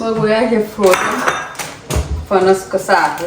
बघूया हे फ्रोझन फणस कसा आहे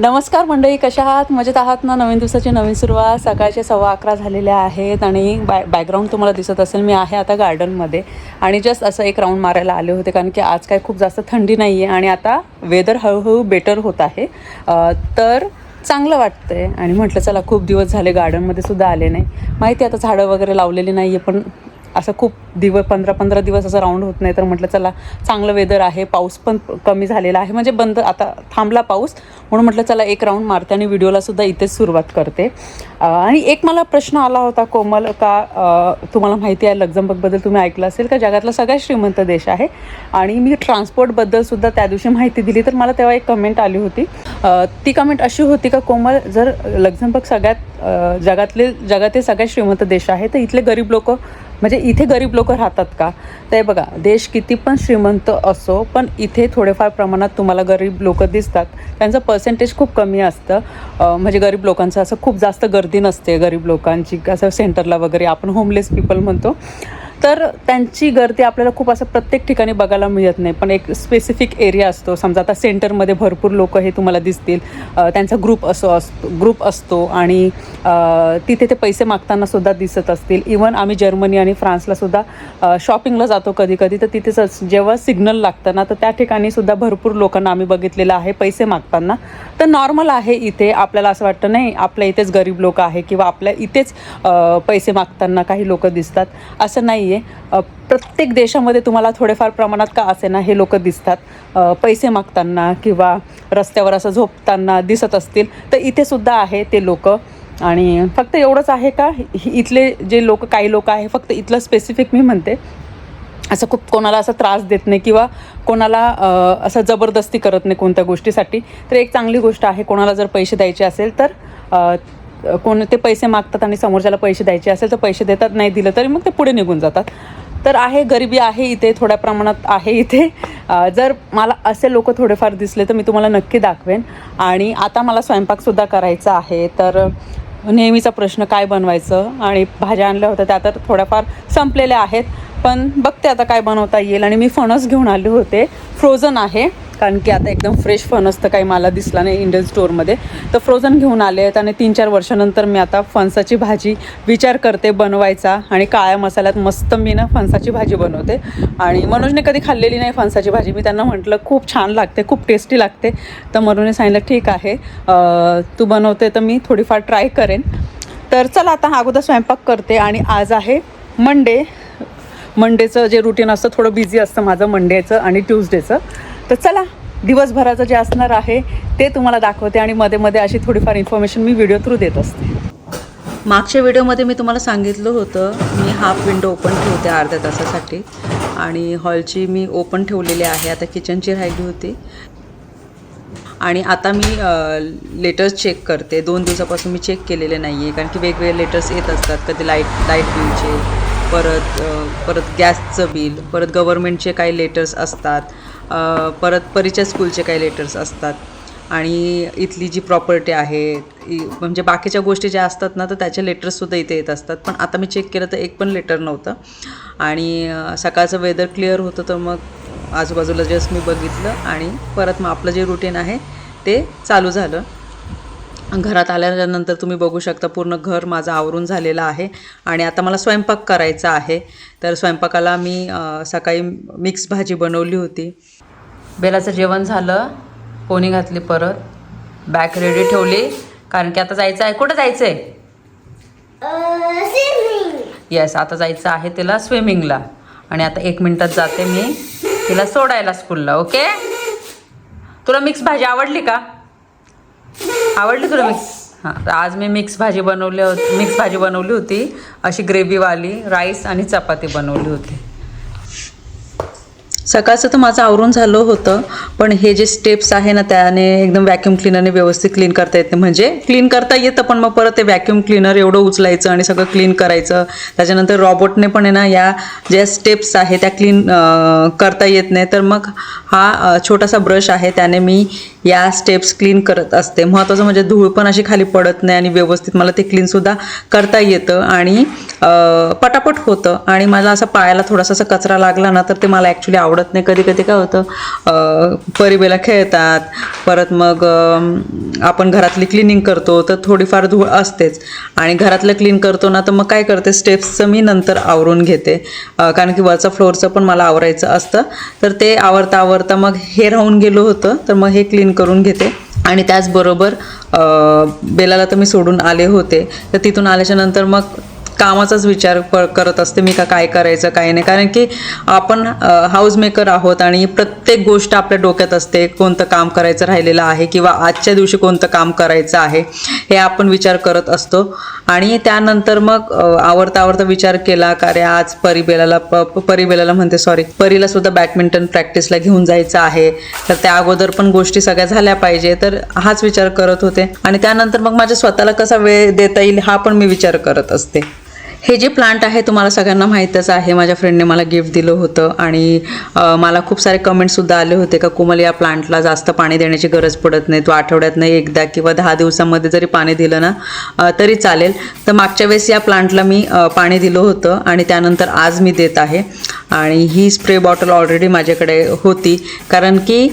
नमस्कार मंडळी कशा आहात? मजेत आहात ना? नवीन दिवसाची नवीन सुरुवात. सकाळचे सव्वा अकरा झालेल्या आहेत आणि बॅ बॅकग्राऊंड तुम्हाला दिसत असेल मी आहे आता गार्डनमध्ये आणि जस्ट असं एक राऊंड मारायला आले होते कारण की आज काय खूप जास्त थंडी नाही आहे आणि आता वेदर हळूहळू बेटर होत आहे. तर चांगलं वाटतंय. आणि म्हटलं चला खूप दिवस झाले गार्डनमध्ये सुद्धा आले नाही. माहिती आता झाडं वगैरे लावलेली नाही आहे पण असं खूप दिवस पंधरा पंधरा दिवस असं राऊंड होत नाही. तर म्हटलं चला चांगलं वेदर आहे पाऊस पण कमी झालेला आहे. म्हणजे बंद आता थांबला पाऊस. म्हणून म्हटलं चला एक राऊंड मारते आणि व्हिडिओला सुद्धा इथेच सुरुवात करते. आणि एक मला प्रश्न आला होता कोमल का तुम्हाला माहिती आहे लक्झमबर्गबद्दल तुम्ही ऐकलं असेल का जगातला सगळ्यात श्रीमंत देश आहे? आणि मी ट्रान्सपोर्टबद्दल सुद्धा त्या दिवशी माहिती दिली तर मला तेव्हा एक कमेंट आली होती. ती कमेंट अशी होती का कोमल जर लक्झमबर्ग सगळ्यात जगातले जगातील सगळ्यात श्रीमंत देश आहे तर इथले गरीब लोक म्हणजे इथे गरीब लोक राहतात का? ते बघा देश किती पण श्रीमंत असो पण इथे थोडेफार प्रमाणात तुम्हाला गरीब लोक दिसतात. त्यांचं पर्सेंटेज खूप कमी असतं. म्हणजे गरीब लोकांचं असं खूप जास्त गर्दी नसते गरीब लोकांची असं सेंटरला वगैरे. आपण होमलेस पीपल म्हणतो. तर त्यांची गर्दी आपल्याला खूप असं प्रत्येक ठिकाणी बघायला मिळत नाही. पण एक स्पेसिफिक एरिया असतो. समजा आता सेंटरमध्ये भरपूर लोक हे तुम्हाला दिसतील. त्यांचा ग्रुप असो असतो ग्रुप असतो आणि तिथे ते पैसे मागताना सुद्धा दिसत असतील. इवन आम्ही जर्मनी आणि फ्रान्सला सुद्धा शॉपिंगला जातो कधी कधी तर तिथेच जेव्हा सिग्नल लागतं ना तर त्या ठिकाणी सुद्धा भरपूर लोकांना आम्ही बघितलेलं आहे पैसे मागताना. तर नॉर्मल आहे इथे. आपल्याला असं वाटतं नाही आपल्या इथेच गरीब लोक आहे किंवा आपल्या इथेच पैसे मागताना काही लोक दिसतात. असं नाही. आहे प्रत्येक देशामध्ये तुम्हाला थोडेफार प्रमाणात का असे ना हे लोक दिसतात? पैसे मागताना किंवा रस्त्यावर असं झोपताना दिसत असतील तर इथे सुद्धा आहे ते लोक. आणि फक्त एवढंच आहे का? इथले जे लोक काही लोक आहे फक्त इथलं स्पेसिफिक मी म्हणते. असं खूप कोणाला असा त्रास देत नाही किंवा कोणाला असं जबरदस्ती करत नाही कोणत्या गोष्टीसाठी. तर एक चांगली गोष्ट आहे कोणाला जर पैसे द्यायचे असेल तर कोण ते पैसे मागतात आणि समोरच्याला पैसे द्यायचे असेल तर पैसे देतात नाही दिलं तरी मग ते पुढे निघून जातात. तर आहे गरिबी आहे इथे थोड्या प्रमाणात आहे इथे. जर मला असे लोक थोडेफार दिसले तर मी तुम्हाला नक्की दाखवेन. आणि आता मला स्वयंपाकसुद्धा करायचा आहे तर नेहमीचा प्रश्न काय बनवायचं? आणि भाज्या आणल्या होत्या त्या तर थोड्याफार संपलेल्या आहेत. पण बघते आता काय बनवता येईल. आणि मी फणस घेऊन आले होते. फ्रोझन आहे. कारण की आता एकदम फ्रेश फणस तर काही मला दिसला नाही इंडियन स्टोअरमध्ये तर फ्रोझन घेऊन आले आहेत आणि तीन चार वर्षानंतर मी आता फणसाची भाजी विचार करते बनवायचा. आणि काळ्या मसाल्यात मस्त मी ना फणसाची भाजी बनवते. आणि मनोजने कधी खाल्लेली नाही फणसाची भाजी. मी त्यांना म्हटलं खूप छान लागते खूप टेस्टी लागते. तर मनोजने सांगितलं ठीक आहे. तू बनवते तर मी थोडीफार ट्राय करेन. तर चला आता अगोदर स्वयंपाक करते. आणि आज आहे मंडे मंडेचं जे रुटीन असतं थोडं बिझी असतं माझं मंडेचं आणि ट्यूजडेचं तर चला दिवसभराचं जे असणार आहे ते तुम्हाला दाखवते आणि मध्ये मध्ये अशी थोडीफार इन्फॉर्मेशन मी व्हिडिओ थ्रू देत असते. मागच्या व्हिडिओमध्ये मी तुम्हाला सांगितलं होतं मी हाफ विंडो ओपन ठेवते अर्ध्या तासासाठी आणि हॉलची मी ओपन ठेवलेली आहे आता किचनची राहिली होती. आणि आता मी लेटर्स चेक करते. दोन दिवसापासून मी चेक केलेले नाही आहे कारण की वेगवेगळे लेटर्स येत असतात. कधी लाइट लाइट बिलचे परत परत गॅसचं बिल परत गव्हर्मेंटचे काही लेटर्स असतात. परत परिचय स्कूलचे काही लेटर्स असतात. आणि इथली जी प्रॉपर्टी आहे इ- म्हणजे बाकीच्या गोष्टी ज्या असतात ना तर त्याचे लेटर्ससुद्धा इथे येत असतात. पण आता मी चेक केलं तर एक पण लेटर नव्हतं. आणि सकाळचं वेदर क्लिअर होतं तर मग आजूबाजूला जस्ट मी बघितलं आणि परत मग आपलं जे रुटीन आहे ते चालू झालं. घरात आल्यानंतर तुम्ही बघू शकता पूर्ण घर माझं आवरून झालेलं आहे. आणि आता मला स्वयंपाक करायचा आहे. तर स्वयंपाकाला मी सकाळी मिक्स भाजी बनवली होती. बेलाचं जेवण झालं पोणी घातली परत बॅग रेडी ठेवली कारण की आता जायचं आहे. कुठं जायचं आहे येस आता जायचं आहे तिला स्विमिंगला आणि आता एक मिनटात जाते मी तिला सोडायला स्कूलला ओके तुला मिक्स भाजी आवडली का? आवडली तुला मिक्स हां आज मी मिक्स भाजी बनवली होती मिक्स भाजी बनवली होती. अशी ग्रेव्हीवाली राईस आणि चपाती बनवली होती. सकाळचं तर माझं आवरून झालं होतं पण हे जे स्टेप्स आहे ना त्याने एकदम व्हॅक्यूम क्लिनरने व्यवस्थित क्लीन करता येते म्हणजे क्लीन करता येतं पण मग परत ते व्हॅक्यूम क्लिनर एवढं उचलायचं आणि सगळं क्लीन करायचं. त्याच्यानंतर रॉबोटने पण आहे ना या ज्या स्टेप्स आहे त्या क्लीन करता येत नाही. तर मग हा छोटासा ब्रश आहे त्याने मी या स्टेप्स क्लीन करत असते. महत्त्वाचं म्हणजे धूळ पण अशी खाली पडत नाही आणि व्यवस्थित मला ते क्लीनसुद्धा करता येतं आणि पटापट होतं. आणि माझा असा पायाला थोडासा असा कचरा लागला ना तर ते मला ॲक्च्युली आवडत नाही. कधी कधी काय होतं परिबेला खेळतात परत मग आपण घरातली क्लिनिंग करतो तर थोडीफार धूळ असतेच. आणि घरातलं क्लीन करतो ना तर मग काय करते स्टेप्सचं मी नंतर आवरून घेते. कारण की वरचं फ्लोअरचं पण मला आवरायचं असतं. तर ते आवरता आवरता मग हे राहून गेलो होतं तर मग हे क्लीन करून घेते. आणि त्याचबरोबर बेलाला तर मी सोडून आले होते. तर तिथून आल्याच्यानंतर मग कामाचाच विचार प करत असते मी का काय करायचं काय नाही. कारण की आपण हाऊसमेकर आहोत आणि प्रत्येक गोष्ट आपल्या डोक्यात असते कोणतं काम करायचं राहिलेलं आहे किंवा आजच्या दिवशी कोणतं काम करायचं आहे हे आपण विचार करत असतो. आणि त्यानंतर मग आवडता आवडता विचार केला का रे आज परिबेलाला प परिबेलाला म्हणते सॉरी परीला सुद्धा बॅडमिंटन प्रॅक्टिसला घेऊन जायचं आहे. तर त्या अगोदर पण गोष्टी सगळ्या झाल्या पाहिजे तर हाच विचार करत होते. आणि त्यानंतर मग माझ्या स्वतःला कसा वेळ देता येईल हा पण मी विचार करत असते. हे जे प्लांट आहे तुम्हाला सगळ्यांना माहीतच आहे. माझ्या फ्रेंडने मला गिफ्ट दिलं होतं आणि मला खूप सारे कमेंटसुद्धा आले होते का कोमल या प्लांटला जास्त पाणी देण्याची गरज पडत नाही. तो आठवड्यात नाही एकदा किंवा दहा दिवसामध्ये जरी पाणी दिलं ना तरी चालेल. तर मागच्या वेळेस या प्लांटला मी पाणी दिलं होतं आणि त्यानंतर आज मी देत आहे. आणि ही स्प्रे बॉटल ऑलरेडी माझ्याकडे होती. कारण की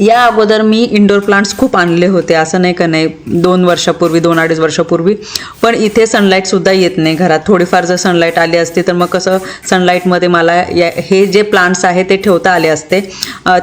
या अगोदर मी इंडोर प्लांट्स खूप आणले होते. असं नाही का नाही दोन वर्षापूर्वी दोन अडीच वर्षापूर्वी. पण इथे सनलाईटसुद्धा येत नाही घरात. थोडीफार जर सनलाईट आली असती तर मग कसं सनलाईटमध्ये मला या हे जे प्लांट्स आहे ते ठेवता आले असते.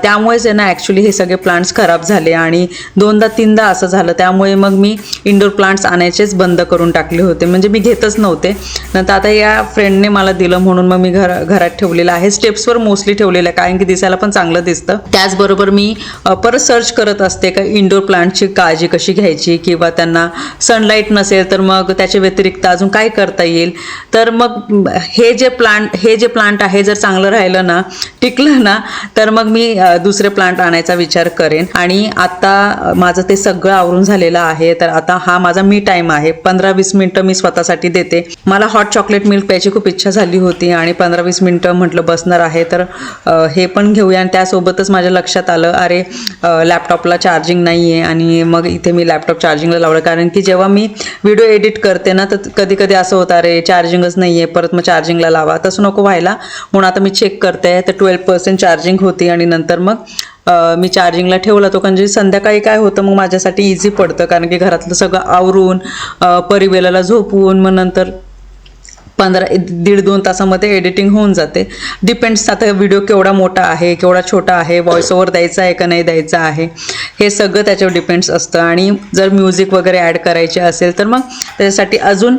त्यामुळेच आहे ना ॲक्च्युली हे सगळे प्लांट्स खराब झाले आणि दोनदा तीनदा असं झालं. त्यामुळे मग मी इंडोर प्लांट्स आणायचेच बंद करून टाकले होते. म्हणजे मी घेतच नव्हते. नंतर आता या फ्रेंडने मला दिलं म्हणून मग मी घर घरात ठेवलेलं आहे. स्टेप्सवर मोस्टली ठेवलेलं आहे. कारण की दिसायला पण चांगलं दिसतं. त्याचबरोबर मी परत सर्च करत असते का इंडोर प्लांटची काळजी कशी घ्यायची किंवा त्यांना सनलाईट नसेल तर मग त्याच्या व्यतिरिक्त अजून काय करता येईल? तर मग हे जे प्लांट हे जे प्लांट आहे जर चांगलं राहिलं ना टिकलं ना तर मग मी दुसरे प्लांट आणायचा विचार करेन. आणि आता माझं ते सगळं आवरून झालेलं आहे तर आता हा माझा मी टाईम आहे. पंधरा वीस मिनटं मी स्वतःसाठी देते. मला हॉट चॉकलेट मिल्क प्यायची खूप इच्छा झाली होती आणि पंधरा वीस मिनटं म्हटलं बसणार आहे तर हे पण घेऊया. आणि त्यासोबतच माझ्या लक्षात आलं अरे लॅपटॉपला चार्जिंग नाही आहे आणि मग इथे मी लॅपटॉप चार्जिंगला लावलं. कारण की जेव्हा मी व्हिडिओ एडिट करते ना तर कधी कधी असं होतं अरे चार्जिंगच नाही आहे परत मग चार्जिंगला लावा. तसं नको व्हायला. म्हणून आता मी चेक करते. तर ट्वेल्व पर्सेंट चार्जिंग होती आणि नंतर मग मी चार्जिंगला ठेवला तो. म्हणजे संध्याकाळी काय होतं मग माझ्यासाठी इझी पडतं. कारण की घरातलं सगळं आवरून परिवेलाला झोपवून मग नंतर पंधरा दीड दोन तासामध्ये एडिटिंग होऊन जाते. डिपेंड्स आता व्हिडिओ केवढा मोठा आहे केवढा छोटा आहे व्हॉइस ओव्हर द्यायचा आहे का नाही द्यायचा आहे हे सगळं त्याच्यावर डिपेंड्स असतं. आणि जर म्युझिक वगैरे ॲड करायचे असेल तर मग त्याच्यासाठी अजून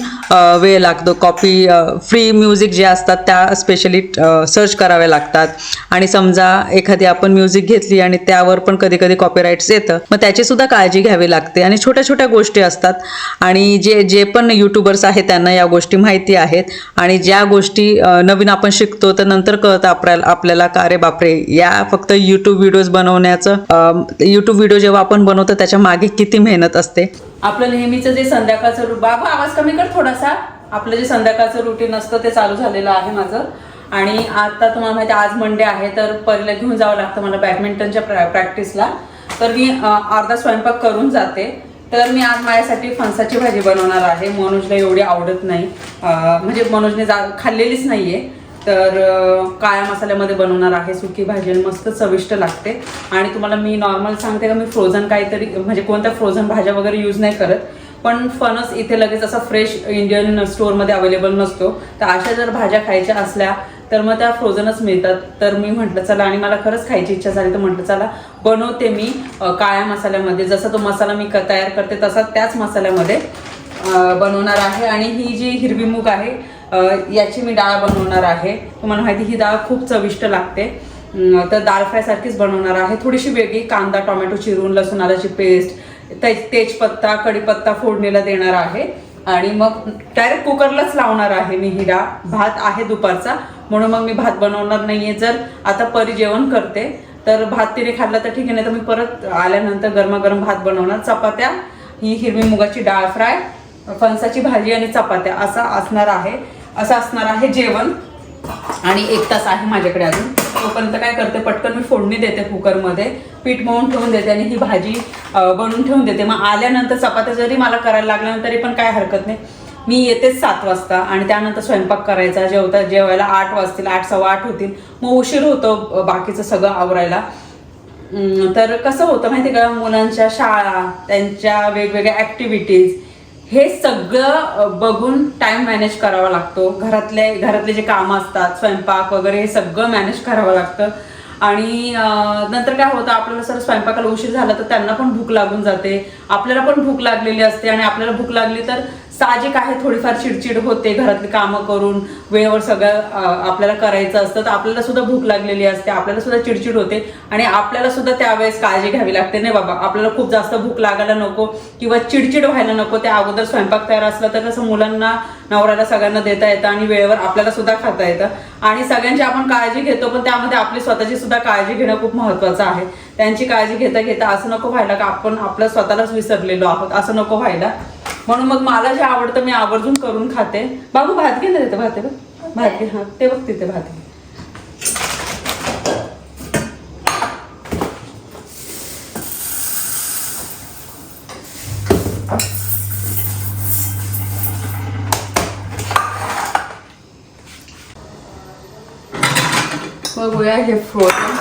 वेळ लागतो. कॉपी फ्री म्युझिक जे असतात त्या स्पेशली सर्च कराव्या लागतात. आणि समजा एखादी आपण म्युझिक घेतली आणि त्यावर पण कधी कधी कॉपीराईट्स येतं मग त्याची सुद्धा काळजी घ्यावी लागते. आणि छोट्या छोट्या गोष्टी असतात. आणि जे जे पण यूट्यूबर्स आहेत त्यांना या गोष्टी माहिती आहेत. आणि ज्या गोष्टी नवीन आपण शिकतो तर नंतर कळतं आपल्याला आपल्याला का अरे बापरे या फक्त यूट्यूब व्हिडिओज बनवण्याचं यूट्यूब व्हिडिओ जेव्हा आपण बनवतो त्याच्यामागे किती मेहनत असते. आपलं नेहमीचं जे संध्याकाळचं रु- बाबा आवाज कमी कर थोडासा. आपलं जे संध्याकाळचं रुटीन असतं ते चालू झालेलं आहे माझं. आणि आता तुम्हाला माहिती आज मंडे आहे तर परीला घेऊन जावं लागतं मला बॅडमिंटनच्या प्रॅ प्रॅक्टिसला तर मी अर्धा स्वयंपाक करून जाते. तर मी आज माझ्यासाठी फणसाची भाजी बनवणार आहे. मनोजला एवढी आवडत नाही. म्हणजे मनोजने जा खाल्लेलीच नाहीये. तर काळ्या मसाल्यामध्ये बनवणार आहे सुकी भाजी आणि मस्त चविष्ट लागते. आणि तुम्हाला मी नॉर्मल सांगते का मी फ्रोझन काहीतरी म्हणजे कोणत्या फ्रोझन भाज्या वगैरे यूज नाही करत. पण फणस इथे लगेच असा फ्रेश इंडियन स्टोअरमध्ये अवेलेबल नसतो. तर अशा जर भाज्या खायच्या असल्या तर मग त्या फ्रोझनच मिळतात. तर मी म्हटलं चला आणि मला खरंच खायची इच्छा झाली तर म्हटलं चला बनवते मी काळ्या मसाल्यामध्ये. जसा तो मसाला मी तयार करते तसा त्याच मसाल्यामध्ये बनवणार आहे. आणि ही जी हिरवी मूग आहे याची मी डाळ बनवणार आहे. तुम्हाला माहिती ही डाळ खूप चविष्ट लागते. तर दाल फ्रायसारखीच बनवणार आहे. थोडीशी वेगळी कांदा टोमॅटो चिरून लसूण आल्याची पेस्ट ते तेजपत्ता कढीपत्ता फोडणीला देणार आहे. आणि मग डायरेक्ट कुकरलाच लावणार आहे मी ही डाळ भात आहे दुपारचा. म्हणून मग मी भात बनवणार नाहीये. जर आता परी जेवण करते तर भात तिने खाल्ला तर ठीक आहे नाही तर मी परत आल्यानंतर गरमागरम भात बनवणार. चपात्या ही हिरवी मुगाची डाळ फ्राय फणसाची भाजी आणि चपात्या. असा असणार आहे. असं असणार आहे जेवण. आणि एक तास आहे माझ्याकडे अजून. तोपर्यंत काय करते पटकन मी फोडणी देते कुकरमध्ये. पीठ मळून ठेवून देते आणि ही भाजी बनवून ठेवून देते. मग आल्यानंतर चपात्या जरी मला करायला लागल्या तरी पण काय हरकत नाही. मी येतेच सात वाजता आणि त्यानंतर स्वयंपाक करायचा. जेवता जेवायला आठ वाजतील आठ सव्वा आठ होतील. मग उशीर होतो बाकीचं सगळं आवरायला. तर कसं होतं माहिती का? मुलांच्या शाळा त्यांच्या वेगवेगळ्या ॲक्टिव्हिटीज हे सगळं बघून टाइम मॅनेज करावा लागतो. घरातले घरातले जे कामं असतात स्वयंपाक वगैरे हे सगळं मॅनेज करावं लागतं. आणि नंतर काय होतं आपल्याला सर स्वयंपाकाला उशीर झाला तर त्यांना पण भूक लागून जाते. आपल्याला पण भूक लागलेली असते आणि आपल्याला भूक लागली तर साहजिक आहे थोडीफार चिडचिड होते घरातली कामं करून वेळेवर सगळं आपल्याला करायचं असतं तर आपल्याला सुद्धा भूक लागलेली असते आपल्याला सुद्धा चिडचिड होते आणि आपल्याला सुद्धा त्यावेळेस काळजी घ्यावी लागते नाही बाबा आपल्याला खूप जास्त भूक लागायला नको किंवा चिडचिड व्हायला नको त्या अगोदर स्वयंपाक तयार असला तर तसं मुलांना नवऱ्याला सगळ्यांना देता येतं आणि वेळेवर आपल्याला सुद्धा खाता येतं आणि सगळ्यांची आपण काळजी घेतो पण त्यामध्ये आपली स्वतःची सुद्धा काळजी घेणं खूप महत्वाचं आहे. त्यांची काळजी घेता घेता असं नको व्हायला का आपण आपलं स्वतःलाच विसरलेलो आहोत असं नको व्हायला. म्हणून मग मला जे आवडतं मी आवर्जून करून खाते. बाबू भात घे ना तिथे? भात आहे बघ भात घे हा. ते बघ तिथे भात. घे बघूया हे फ्रोझन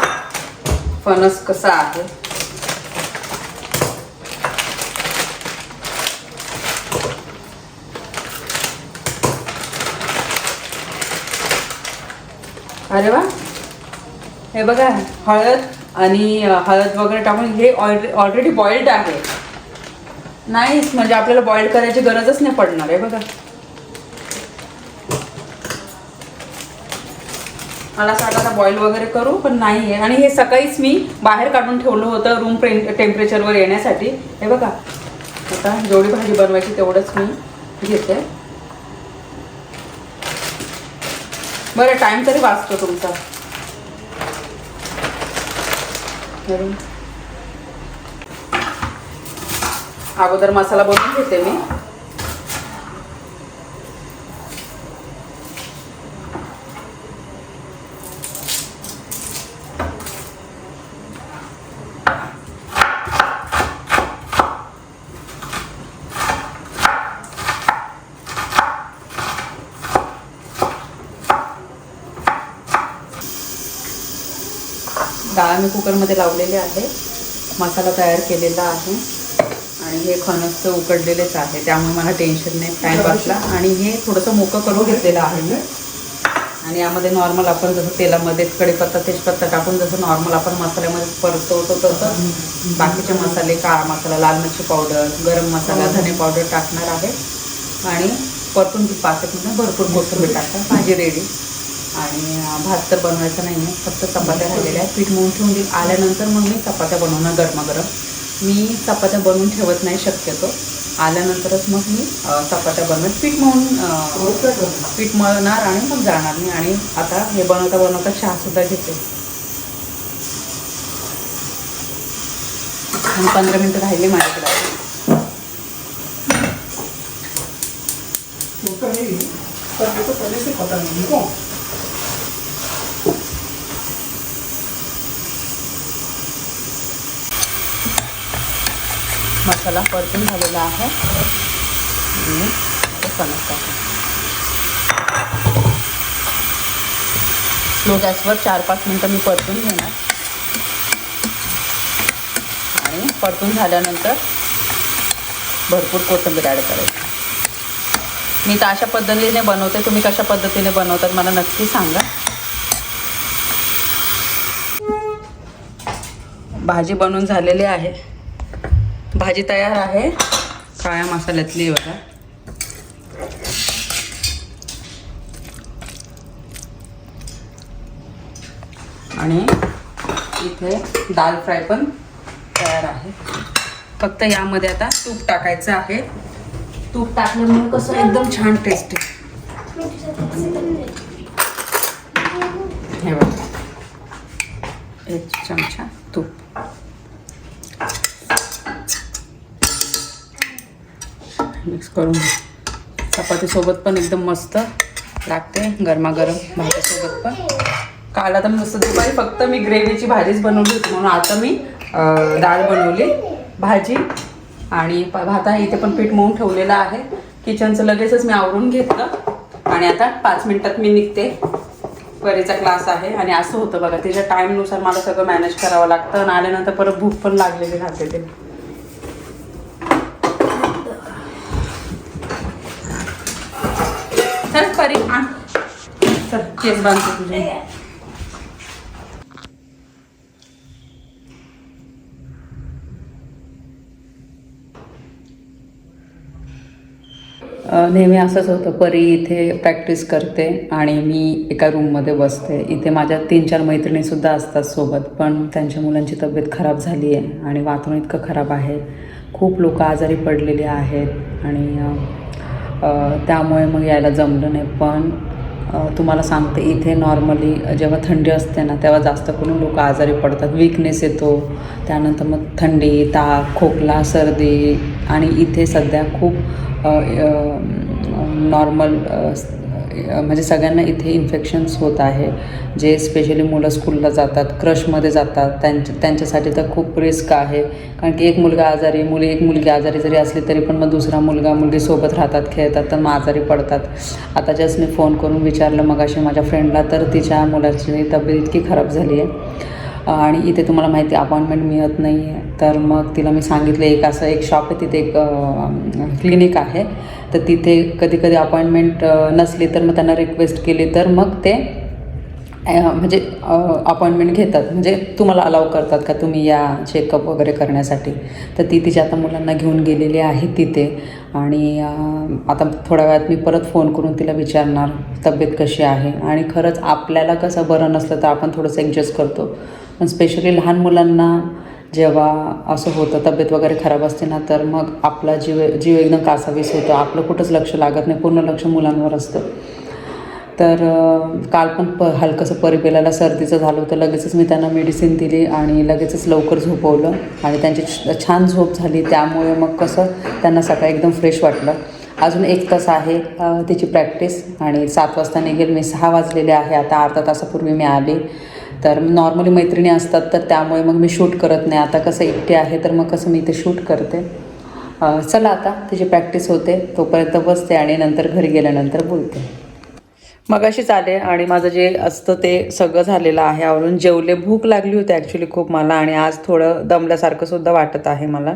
फणस कसा आहे? अरे वा. हे बघा हळद आणि हळद वगैरे टाकून हे ऑलरे ऑलरेडी बॉइल्ड आहे. नाहीच म्हणजे आपल्याला बॉईल करायची गरजच नाही पडणार आहे बघा. मला असं वाटलं बॉईल वगैरे करू पण नाही आहे आणि हे सकाळीच मी बाहेर काढून ठेवलं होतं रूम टेम्परेचरवर येण्यासाठी. हे बघा. आता जेवढी भाजी बनवायची तेवढंच मी घेते. बरं टाइम तरी वाचतो तुमचा. अगोदर मसाला बनवून घेते मी. कुकरमध्ये लावलेले आहे. मसाला तयार केलेला आहे. आणि हे खनस्त उकडलेलेच आहे. त्यामुळे मला टेन्शन नाही. फॅन बसला. आणि हे थोडंसं मोकं करून घेतलेलं आहे मी. आणि यामध्ये नॉर्मल आपण जसं तेलामध्ये कढीपत्ता तेजपत्ता टाकून जसं नॉर्मल आपण मसाल्यामध्ये परतवतो तसं. बाकीचे मसाले काळा मसाला लाल मिरची पावडर गरम मसाला धने पावडर टाकणार आहे. आणि परतून ती पाच मिनिटं भरपूर कोथिंबीर टाकतात भाजी रेडी आणि भात तर बनवायचं नाही आहे फक्त चपात्या राहिलेल्या आहेत. पीठ मळून ठेवून देईल आल्यानंतर मग मी चपात्या बनवणार गरमागरम. मी चपात्या बनवून ठेवत नाही शक्यतो. आल्यानंतरच मग मी चपात्या बनवत पीठ मळून पीठ मळणार आणि मग जाणार मी. आणि आता हे बनवता बनवता चहा सुद्धा घेते. पंधरा मिनटं राहिले माझ्याकडे मसाला परतून झालेला आहे. आणि टाकू. स्लो गॅसवर चार पाच मिनटं मी परतून घेणार. आणि परतून झाल्यानंतर भरपूर कोथिंबीर ॲड करायची. मी तर अशा पद्धतीने बनवते तुम्ही कशा पद्धतीने बनवतात मला नक्की सांगा. भाजी बनवून झालेली आहे. भाजी तयार आहे. काळ्या मसाल्यातली बघा. आणि इथे दाल फ्राय पण तयार आहे. फक्त यामध्ये आता तूप टाकायचं आहे. तूप टाकल्यामुळे कसं एकदम छान टेस्ट आहे. हे बघा. एक चमचा तूप मिक्स करून चपातीसोबत पण एकदम मस्त लागते गरमागरम भाजीसोबत पण. काल आता मस्त दुपारी फक्त मी ग्रेव्हीची भाजीच बनवली होती म्हणून आता मी डाळ बनवली भाजी आणि भात आहे इथे पण पीठ मळून ठेवलेलं आहे. किचनचं लगेचच मी आवरून घेतलं आणि आता पाच मिनिटात मी निघते. परीचा क्लास आहे आणि असं होतं बघा तिच्या टाईमनुसार मला सगळं मॅनेज करावं लागतं आणि आल्यानंतर परत भूक पण लागलेली राहते ते चल परी आण चल केस बांधते तुझे. नेहमी असंच होतं परी इथे प्रॅक्टिस करते आणि मी एका रूममध्ये बसते. इथे माझ्या तीन चार मैत्रिणीसुद्धा असतात सोबत पण त्यांच्या मुलांची तब्येत खराब झाली आहे आणि वातावरण इतकं खराब आहे. खूप लोक आजारी पडलेली आहेत आणि त्यामुळे मग यायला जमलं नाही. पण तुम्हाला सांगते इथे नॉर्मली जेव्हा थंडी असते ना तेव्हा जास्त करून लोक आजारी पडतात. विकनेस येतो. त्यानंतर मग थंडी ताप खोकला सर्दी आणि इथे सध्या खूप नॉर्मल म्हणजे सगळ्यांना इथे इन्फेक्शन्स होत आहे. जे स्पेशली मुलं स्कूलला जातात क्रशमध्ये जातात त्यांच्या त्यांच्यासाठी तर खूप रिस्क आहे. कारण की एक मुलगा आजारी मुली एक मुलगी आजारी जरी असली तरी पण मग दुसरा मुलगा मुलगी सोबत राहतात खेळतात तर मग आजारी पडतात. आता जस्ट मी फोन करून विचारलं मग अशी माझ्या फ्रेंडला तर तिच्या मुलाची तब्येत इतकी खराब झाली आहे आणि इथे तुम्हाला माहिती अपॉइंटमेंट मिळत नाही आहे तर मग तिला मी सांगितलं एक असं एक शॉप आहे तिथे एक क्लिनिक आहे. तर तिथे कधी कधी अपॉइंटमेंट नसली तर मग त्यांना रिक्वेस्ट केली तर मग ते म्हणजे अपॉइंटमेंट घेतात. म्हणजे तुम्हाला अलाव करतात का तुम्ही या चेकअप वगैरे करण्यासाठी? तर ती तिच्या आता मुलांना घेऊन गेलेली आहे तिथे. आणि आता थोड्या वेळात मी परत फोन करून तिला विचारणार तब्येत कशी आहे? आणि खरंच आपल्याला कसं बरं नसलं तर आपण थोडंसं ॲडजस्ट करतो. पण स्पेशली लहान मुलांना जेव्हा असं होतं तब्येत वगैरे खराब असते ना तर मग आपला जीव जीव एकदम कासावीस होतो. आपलं कुठंच लक्ष लागत नाही पूर्ण लक्ष मुलांवर असतं. तर काल पण प हलकंसं परिबेलाला सर्दीचं झालं होतं. लगेचच मी त्यांना मेडिसिन दिली आणि लगेचच लवकर झोपवलं आणि त्यांची छ- छान झोप झाली. त्यामुळे मग कसं त्यांना सकाळी एकदम फ्रेश वाटलं. अजून एक तास आहे तिची प्रॅक्टिस आणि सात वाजता निघेल. मी सहा वाजलेले आहे. आता अर्धा तासापूर्वी मी आले. तर नॉर्मली मैत्रिणी असतात तर त्यामुळे मग मी शूट करत नाही. आता कसं एकटे आहे तर मग कसं मी ते शूट करते. चला आता तिची प्रॅक्टिस होते. तोपर्यंत बसते आणि नंतर घरी गेल्यानंतर बोलते. मग अशीच आले आणि माझं जे असतं ते सगळं झालेलं आहे. आवरून जेवले. भूक लागली होती ॲक्च्युली खूप मला आणि आज थोडं दमल्यासारखं सुद्धा वाटत आहे मला.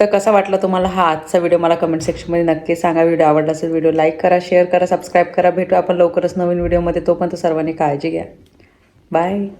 तर कसा वाटला तुम्हाला हा आजचा व्हिडिओ मला कमेंट सेक्शनमध्ये नक्की सांगा. व्हिडिओ आवडला असेल व्हिडिओ लाईक करा शेअर करा सबस्क्राईब करा. भेटू आपण लवकरच नवीन व्हिडिओमध्ये तोपर्यंत सर्वांनी काळजी घ्या. Bye.